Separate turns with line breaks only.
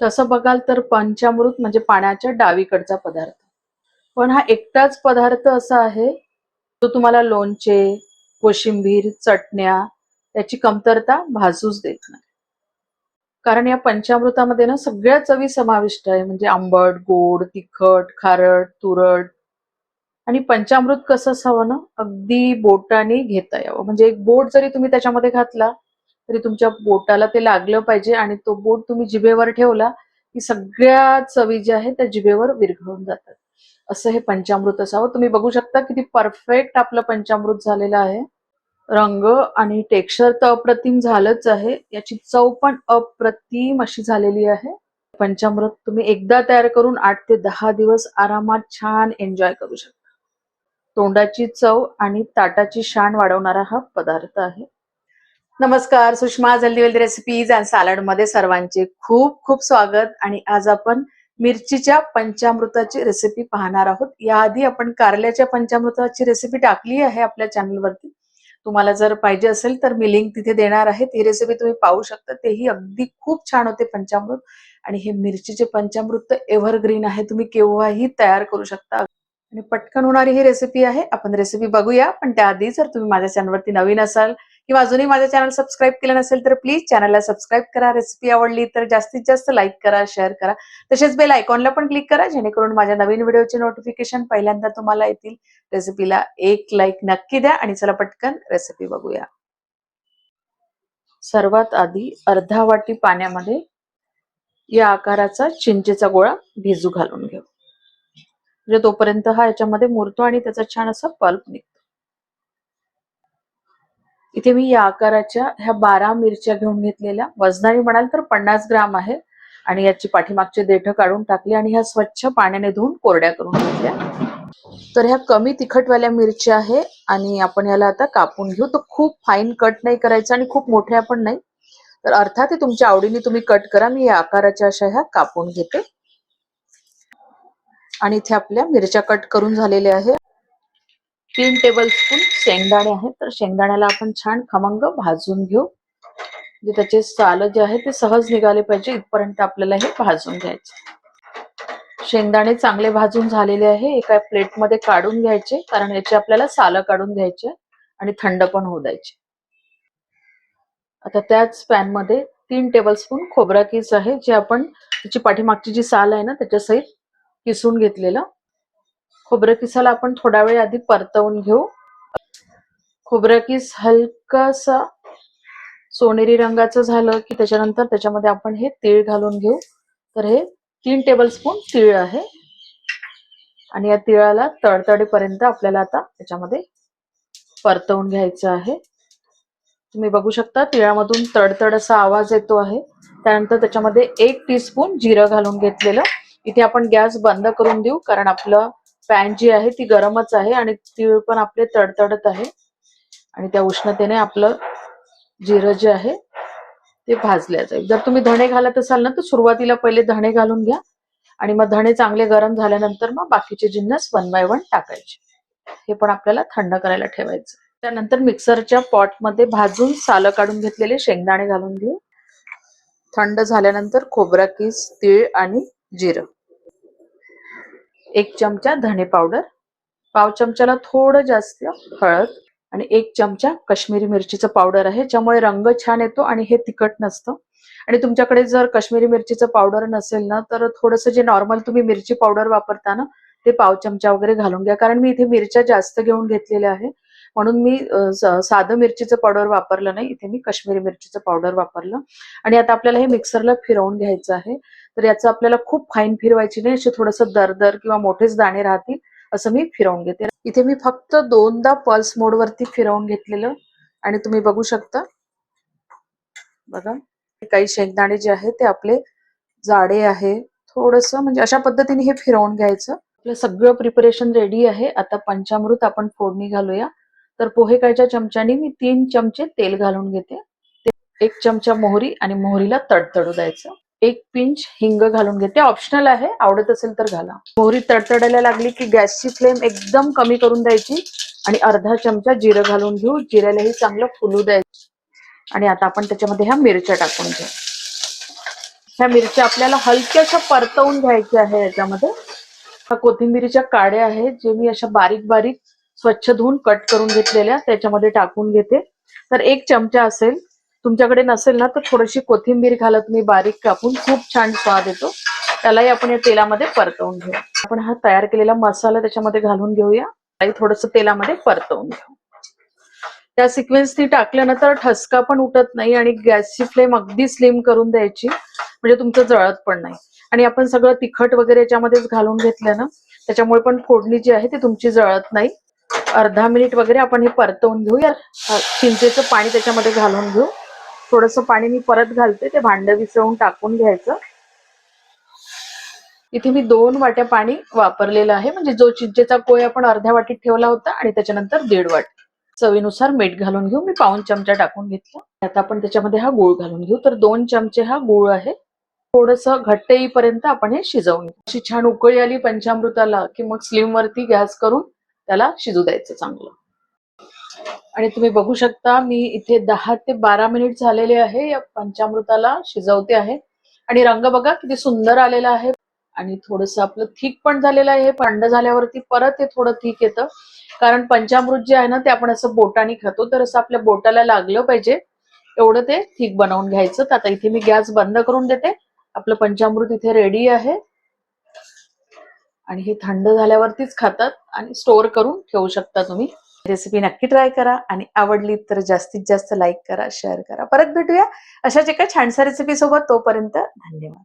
तसं बघाल तर पंचामृत म्हणजे पाण्याच्या डावीकडचा पदार्थ. पण हा एकटाच पदार्थ असा आहे तो तुम्हाला लोणचे कोशिंबीर चटण्या याची कमतरता भासूच देत नाही. कारण या पंचामृतामध्ये ना सगळ्या चवी समाविष्ट आहे म्हणजे आंबट गोड तिखट खारट तुरट. आणि पंचामृत कसं असावं ना? अगदी बोटाने घेता यावं. म्हणजे एक बोट जरी तुम्ही त्याच्यामध्ये घातला तरी तुमच्या बोटाला ते लागलं पाहिजे आणि तो बोट तुम्ही जिभेवर ठेवला की सगळ्या चवी ज्या आहेत त्या जिभेवर विरघळून जातात. असं हे पंचामृत असावं. तुम्ही बघू शकता किती परफेक्ट आपलं पंचामृत झालेलं आहे. रंग आणि टेक्स्चर तर अप्रतिम झालंच आहे. याची चव पण अप्रतिम अशी झालेली आहे. पंचामृत तुम्ही एकदा तयार करून आठ ते दहा दिवस आरामात छान एन्जॉय करू शकता. तोंडाची चव आणि ताटाची शान वाढवणारा हा पदार्थ आहे. नमस्कार Sushma healthy wealthy recipes and सॅलडमध्ये सर्वांचे खूप खूप स्वागत. आणि आज आपण मिरचीच्या पंचामृताची रेसिपी पाहणार आहोत. याआधी आपण कारल्याच्या पंचामृताची रेसिपी टाकली आहे आपल्या चॅनलवरती तुम्हाला जर पाहिजे असेल तर मी लिंक तिथे देणार आहे. ती रेसिपी तुम्ही पाहू शकता. तेही अगदी खूप छान होते पंचामृत. आणि हे मिरचीचे पंचामृत एव्हरग्रीन आहे. तुम्ही केव्हाही तयार करू शकता. आणि पटकन होणारी ही रेसिपी आहे. आपण रेसिपी बघूया. पण त्याआधी जर तुम्ही माझ्या चॅनलवरती नवीन असाल किंवा अजूनही माझं चॅनल सबस्क्राईब केलं नसेल तर प्लीज चॅनलला सबस्क्राईब करा. रेसिपी आवडली तर जास्तीत जास्त लाईक करा शेअर करा. तसेच बेल आयकॉनला पण क्लिक करा जेणेकरून माझ्या नवीन व्हिडिओचे नोटिफिकेशन पहिल्यांदा तुम्हाला येतील. रेसिपीला एक लाईक नक्की द्या आणि चला पटकन रेसिपी बघूया. सर्वात आधी अर्धा वाटी पाण्यामध्ये या आकाराचा चिंचेचा गोळा भिजू घालून घेऊ. म्हणजे तोपर्यंत हा याच्यामध्ये मुरतो आणि त्याचा छान असा पल्प निघतो. इथे मी या आकाराच्या ह्या बारा मिरच्या घेऊन घेतलेल्या. वजनाने म्हणाल तर पन्नास ग्राम आहे. आणि याची पाठीमागचे देठ काढून टाकली आणि ह्या स्वच्छ पाण्याने धुवून कोरड्या करून घेतल्या. तर ह्या कमी तिखटवाल्या मिरच्या आहे आणि आपण याला आता कापून घेऊ. तर खूप फाईन कट नाही करायचं आणि खूप मोठ्या पण नाही. तर अर्थात हे तुमच्या आवडीने तुम्ही कट करा. मी या आकाराच्या अशा ह्या कापून घेते. आणि इथे आपल्या मिरच्या कट करून झालेल्या आहे तीन टेबल स्पून शेंगदाणे आहेत. तर शेंगदाण्याला आपण छान खमंग भाजून घेऊ. जे त्याचे साल जे आहे ते सहज निघाले पाहिजे. इथपर्यंत आपल्याला हे भाजून घ्यायचे. शेंगदाणे चांगले भाजून झालेले आहे. एका प्लेटमध्ये काढून घ्यायचे. कारण याचे आपल्याला सालं काढून घ्यायचे आणि थंड पण होऊ द्यायचे. आता त्याच पॅनमध्ये तीन टेबलस्पून खोबरा किस आहे. जे आपण त्याची पाठीमागची जी साल आहे ना त्याच्यासहित किसून घेतलेलं. खोबरं किसाला आपण थोडा वेळ आधी परतवून घेऊ. खोबरं किस हलकासा सोनेरी रंगाचं झालं की त्याच्यानंतर त्याच्यामध्ये आपण हे तीळ घालून घेऊ. तर हे तीन टेबलस्पून तीळ आहे. आणि या तिळाला तडतडीपर्यंत आपल्याला आता त्याच्यामध्ये परतवून घ्यायचं आहे. तुम्ही बघू शकता तिळामधून तडतड असा आवाज येतो आहे. त्यानंतर त्याच्यामध्ये एक टीस्पून जिरं घालून घेतलेलं. इथे आपण गॅस बंद करून देऊ कारण आपलं पॅन जी आहे ती गरमच आहे आणि तीळ पण आपले तडतडत आहे. आणि त्या उष्णतेने आपलं जिरं जे आहे ते भाजल्या जाईल. जर तुम्ही धणे घालत असाल ना तर सुरुवातीला पहिले धणे घालून घ्या. आणि मग धणे चांगले गरम झाल्यानंतर मग बाकीचे जिन्नस वन बाय वन टाकायचे. हे पण आपल्याला थंड करायला ठेवायचं. त्यानंतर मिक्सरच्या पॉटमध्ये भाजून सालं काढून घेतलेले शेंगदाणे घालून घेऊ. थंड झाल्यानंतर खोबरा किस तीळ आणि जिरं. एक चमचा धणे पावडर पाव चमच्याला थोडं जास्त हळद आणि एक चमचा काश्मीरी मिरचीचं पावडर आहे ज्यामुळे रंग छान येतो आणि हे तिखट नसतं. आणि तुमच्याकडे जर काश्मीरी मिरचीचं पावडर नसेल ना तर थोडंसं जे नॉर्मल तुम्ही मिरची पावडर वापरता ना ते पाव चमचा वगैरे घालून घ्या. कारण मी इथे मिरच्या जास्त घेऊन घेतलेल्या आहे. म्हणून मी साधं मिरचीचं पावडर वापरलं नाही. इथे मी काश्मीरी मिरचीचं पावडर वापरलं. आणि आता आपल्याला हे मिक्सरला फिरवून घ्यायचं आहे. तर याचं आपल्याला खूप फाईन फिरवायची नाही. असे थोडंसं दरदर किंवा मोठेच दाणे राहतील असं मी फिरवून घेते. इथे मी फक्त दोनदा पल्स मोडवरती फिरवून घेतलेलं. आणि तुम्ही बघू शकता. बघा. काही शेंगदाणे जे आहे ते आपले जाडे आहे. थोडस म्हणजे अशा पद्धतीने हे फिरवून घ्यायचं. आपलं सगळं प्रिपरेशन रेडी आहे. आता पंचामृत आपण फोडणी घालूया. तर पोहे काळच्या चमच्याने मी तीन चमचे तेल घालून घेते. एक चमचा मोहरी आणि मोहरीला तडतडू द्यायचं. एक पिंच हिंग घालून घेते. ऑप्शनल आहे. आवडत असेल तर घाला. मोहरी तडतडायला लागली की गॅसची फ्लेम एकदम कमी करून द्यायची आणि अर्धा चमचा जिरं घालून घेऊ. जिऱ्यालाही चांगलं फुलू द्यायचं. आणि आता आपण त्याच्यामध्ये ह्या मिरच्या टाकून घेऊ. ह्या मिरच्या आपल्याला हलक्याशा परतवून घ्यायच्या आहे याच्यामध्ये. ह्या कोथिंबिरीच्या काड्या आहेत जे मी अशा बारीक बारीक स्वच्छ धुवून कट करून घेतलेल्या त्याच्यामध्ये टाकून घेते. तर एक चमचा असेल तुमच्याकडे नसेल ना तर थोडीशी कोथिंबीर घालत तुम्ही बारीक कापून खूप छान स्वाद येतो. त्यालाही आपण या तेलामध्ये परतवून घेऊ. आपण हा तयार केलेला मसाला त्याच्यामध्ये घालून घेऊया. त्यालाही थोडस तेलामध्ये परतवून घेऊ. त्या सिक्वेन्सनी टाकल्यानंतर ठसका पण उठत नाही आणि गॅसची फ्लेम अगदी स्लिम करून द्यायची. म्हणजे तुमचं जळत पण नाही. आणि आपण सगळं तिखट वगैरे याच्यामध्येच घालून घेतलं ना त्याच्यामुळे पण फोडणी जी आहे ती तुमची जळत नाही. अर्धा मिनिट वगैरे आपण हे परतवून घेऊया चिंचेचं पाणी त्याच्यामध्ये घालून घेऊ. थोडंसं पाणी मी परत घालते. ते भांड विसळून टाकून घ्यायचं. इथे मी दोन वाट्या पाणी वापरलेलं आहे. म्हणजे जो चिंचेचा कोय आपण अर्ध्या वाटीत ठेवला होता आणि त्याच्यानंतर दीड वाट. चवीनुसार मीठ घालून घेऊ. मी पाऊन चमचा टाकून घेतला. आता आपण त्याच्यामध्ये हा गूळ घालून घेऊ. तर दोन चमचे हा गूळ आहे. थोडस घट्ट येईपर्यंत आपण हे शिजवून घेऊ. अशी छान उकळी आली पंचामृताला की मग स्लिम वरती गॅस करून त्याला शिजू द्यायचं चांगलं. आणि तुम्ही बघू शकता मी इथे दहा ते बारा मिनिट झालेले आहे या पंचामृताला शिजवते आहे. आणि रंग बघा किती सुंदर आलेला आहे. आणि थोडस आपलं थिक पण झालेलं आहे हे पांड झाल्यावरती परत हे थोडं थिक येतं. कारण पंचामृत जे आहे ना ते आपण असं बोटाने खातो तर असं आपल्या बोटाला लागलं पाहिजे. एवढं ते थिक बनवून घ्यायचं. तर आता इथे मी गॅस बंद करून देते. आपलं पंचामृत इथे रेडी आहे. आणि हे थंड झाल्यावरतीच खातात आणि स्टोअर करून ठेवू शकता तुम्ही. रेसिपी नक्की ट्राय करा आणि आवडली तर जास्तीत जास्त लाईक करा शेअर करा. परत भेटूया अशाच एका छानशा रेसिपी सोबत. तोपर्यंत धन्यवाद.